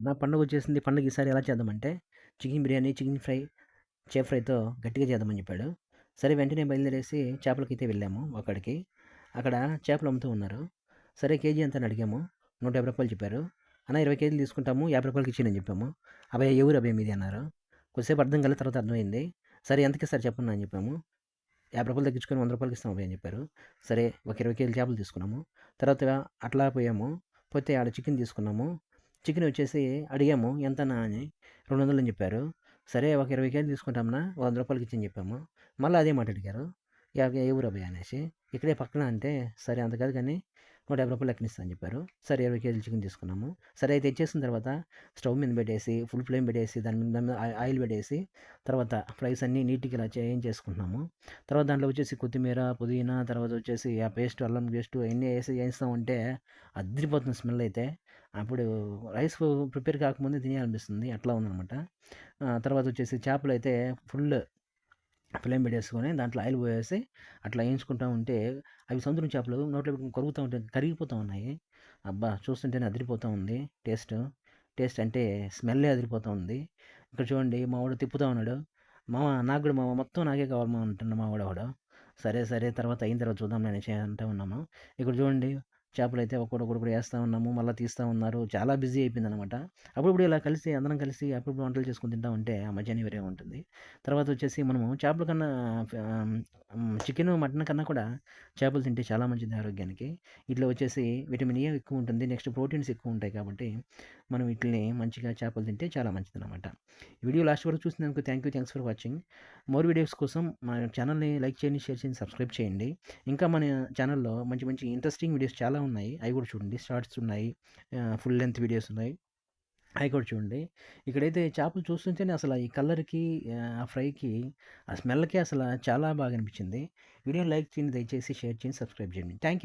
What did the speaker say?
నా పండుగ వచ్చేసింది. పండుగ ఈసారి ఎలా చేద్దామంటే చికెన్ బిర్యానీ చికెన్ ఫ్రై చేప ఫ్రైతో గట్టిగా చేద్దామని చెప్పాడు. సరే వెంటనే బయలుదేరేసి చేపలకైతే వెళ్ళాము అక్కడికి. అక్కడ చేపలు అమ్ముతూ ఉన్నారు. సరే కేజీ ఎంత అని అడిగాము. నూట యాభై రూపాయలు చెప్పారు. అన్న ఇరవై కేజీలు తీసుకుంటాము యాభై రూపాయలకి ఇచ్చేయని చెప్పాము. అబ్బాయి ఎవరు అబ్బాయి మీది అన్నారు. కొద్దిసేపు అర్థం కాలేదు తర్వాత అర్థమైంది. సరే ఎంతకి సార్ చెప్పండి అని చెప్పాము. యాభై రూపాయలు తగ్గించుకొని వంద రూపాయలకి ఇస్తాం అని చెప్పారు. సరే ఒక ఇరవై కేజీలు చేపలు తీసుకున్నాము. తర్వాత అట్లా పోయాము. పోతే ఆడ చికెన్ తీసుకున్నాము. చికెన్ వచ్చేసి అడిగాము ఎంతనా అని. రెండు వందలు అని చెప్పారు. సరే ఒక ఇరవై కేజీలు తీసుకుంటామన్నా వంద రూపాయలకి ఇచ్చని చెప్పాము. మళ్ళీ అదే మాట అడిగారు. యాభై ఏ ఊరు అబ్బాయి అనేసి. ఇక్కడే పక్కన అంటే సరే అంత కాదు కానీ నూట యాభై రూపాయలు లెక్కనిస్తా అని చెప్పారు. సరే ఇరవై కేజీలు చికెన్ తీసుకున్నాము. సరే అయితే తెచ్చేసిన తర్వాత స్టవ్ మీద పెట్టేసి ఫుల్ ఫ్లేమ్ పెట్టేసి దాని మీద ఆయిల్ పెట్టేసి తర్వాత ఫ్రైస్ అన్నీ నీట్గా ఇలా చేంజ్ చేసుకుంటున్నాము. తర్వాత దాంట్లో వచ్చేసి కొత్తిమీర పుదీనా తర్వాత వచ్చేసి ఆ పేస్ట్ అల్లం పేస్ట్ అవన్నీ వేసి వేస్తామంటే అదిరిపోతుంది స్మెల్ అయితే. అప్పుడు రైస్ ప్రిపేర్ కాకముందే తినేయాలనిపిస్తుంది. అట్లా ఉందనమాట తర్వాత వచ్చేసి చేపలు అయితే ఫుల్ ఫ్లేమ్ పెట్టేసుకొని దాంట్లో ఆయిల్ పోసేసి అట్లా వేయించుకుంటూ ఉంటే అవి సముద్రం చేపలు నోట్లో పెట్టుకుని కరుగుతూ ఉంటే కరిగిపోతూ ఉన్నాయి. అబ్బా! చూస్తుంటేనే అదిరిపోతూ ఉంది టేస్ట్. టేస్ట్ అంటే స్మెల్లే అదిరిపోతూ ఉంది. ఇక్కడ చూడండి మా వాడు తిప్పుతూ ఉన్నాడు. మామ నాకు కూడా మామ మొత్తం నాకే కావాలి మా అంటున్నాడు మావాడు వాడు. సరే సరే తర్వాత అయిన తర్వాత చూద్దాం నేను అంటూ ఉన్నాము? ఇక్కడ చూడండి చేపలు అయితే ఒక్కొక్కటి కూడా వేస్తూ ఉన్నాము మళ్ళీ తీస్తూ ఉన్నారు. చాలా బిజీ అయిపోయింది అనమాట అప్పుడప్పుడు ఇలా కలిసి అందరం కలిసి అప్పుడప్పుడు వంటలు చేసుకుని తింటా ఉంటే ఆ మధ్యాహ్నం వేరే ఉంటుంది. తర్వాత వచ్చేసి మనము చేపల కన్నా చికెన్ మటన్ కన్నా కూడా చేపలు తింటే చాలా మంచిది ఆరోగ్యానికి. ఇట్లా వచ్చేసి విటమిన్ ఏ ఎక్కువ ఉంటుంది. నెక్స్ట్ ప్రోటీన్స్ ఎక్కువ ఉంటాయి కాబట్టి మనం వీటిని మంచిగా చేపలు తింటే చాలా మంచిది అనమాట వీడియో లాస్ట్ వరకు చూసినందుకు thank you thanks for watching more videos కోసం మన ఛానల్ని లైక్ చేయండి షేర్ చేయండి సబ్స్క్రైబ్ చేయండి. ఇంకా మన ఛానల్లో మంచి మంచి ఇంట్రెస్టింగ్ వీడియోస్ చాలా ఉన్నాయి. అవి కూడా చూడండి. షార్ట్స్ ఉన్నాయి. ఫుల్ లెంత్ వీడియోస్ ఉన్నాయి. అవి కూడా చూడండి. ఇక్కడైతే చేపలు చూస్తుంటేనే అసలు ఈ కలర్కి ఆ ఫ్రైకి ఆ స్మెల్కి అసలు చాలా బాగా అనిపించింది. వీడియో లైక్ చేయండి దయచేసి షేర్ చేయండి సబ్స్క్రైబ్ చేయండి. Thank you